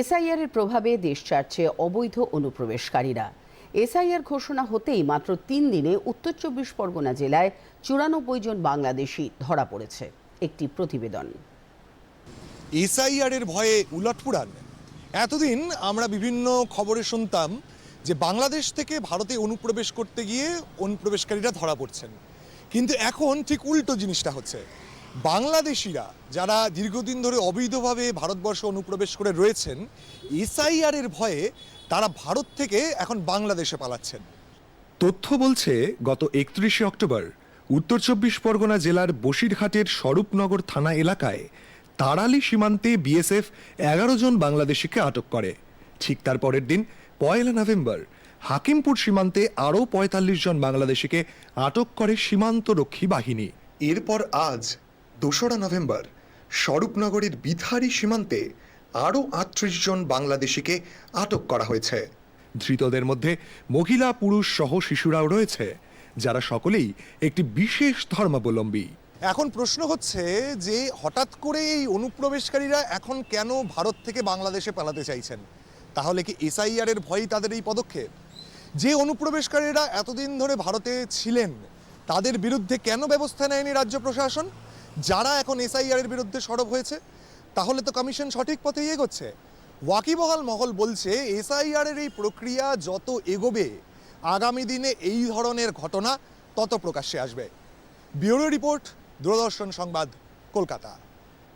SIR এর প্রভাবে দেশ ছাড়ছে অবৈধ অনুপ্রবেশকারীরা। এসআইআর ঘোষণা হতেই মাত্র তিন দিনে উত্তর চব্বিশ পরগনা জেলায় চুরানব্বই জন বাংলাদেশি ধরা পড়েছে। একটি প্রতিবেদন। এসআইআর এর ভয়ে উলটপুরান এতদিন আমরা বিভিন্ন খবরে শুনতাম যে বাংলাদেশ থেকে ভারতে অনুপ্রবেশ করতে গিয়ে অনুপ্রবেশকারীরা ধরা পড়ছেন। কিন্তু এখন ঠিক উল্টো জিনিসটা হচ্ছে। বাংলাদেশিরা যারা দীর্ঘদিন ধরে অবৈধভাবে ভারতবর্ষে অনুপ্রবেশ করে রয়েছেন এসআইআর এর ভয়ে তারা ভারত থেকে এখন বাংলাদেশে পালাচ্ছেন। তথ্য বলছে গত একত্রিশে অক্টোবর উত্তর চব্বিশ পরগনা জেলার বসিরহাটের স্বরূপনগর থানা এলাকায় তারালি সীমান্তে বিএসএফ এগারো জন বাংলাদেশিকে আটক করে। ঠিক তার পরের দিন পয়লা নভেম্বর হাকিমপুর সীমান্তে আরও পঁয়তাল্লিশ জন বাংলাদেশিকে আটক করে সীমান্তরক্ষী বাহিনী। এরপর আজ দোসরা নভেম্বর, স্বরূপনগরের বিধারী সীমান্তে আরও আটত্রিশ জন বাংলাদেশিকে আটক করা হয়েছে। ধৃতদের মধ্যে মহিলা, পুরুষ সহ শিশুরাও রয়েছে, যারা সকলেই একটি বিশেষ ধর্মাবলম্বী। এখন প্রশ্ন হচ্ছে যে হঠাৎ করে এই অনুপ্রবেশকারীরা এখন কেন ভারত থেকে বাংলাদেশে পালাতে চাইছেন? তাহলে কি এসআইআর এর ভয়ই তাদের এই পদক্ষেপ? যে অনুপ্রবেশকারীরা এতদিন ধরে ভারতে ছিলেন, তাদের বিরুদ্ধে কেন ব্যবস্থা নেয়নি রাজ্য প্রশাসন? যারা এখন এসআইআর এর বিরুদ্ধে সরব হয়েছে, তাহলে তো কমিশন সঠিক পথে এগোচ্ছে। ওয়াকিবহাল মহল বলছে এসআইআর এর এই প্রক্রিয়া যত এগোবে, আগামী দিনে এই ধরনের ঘটনা তত প্রকাশ্যে আসবে। ব্যুরো রিপোর্ট, দূরদর্শন সংবাদ, কলকাতা।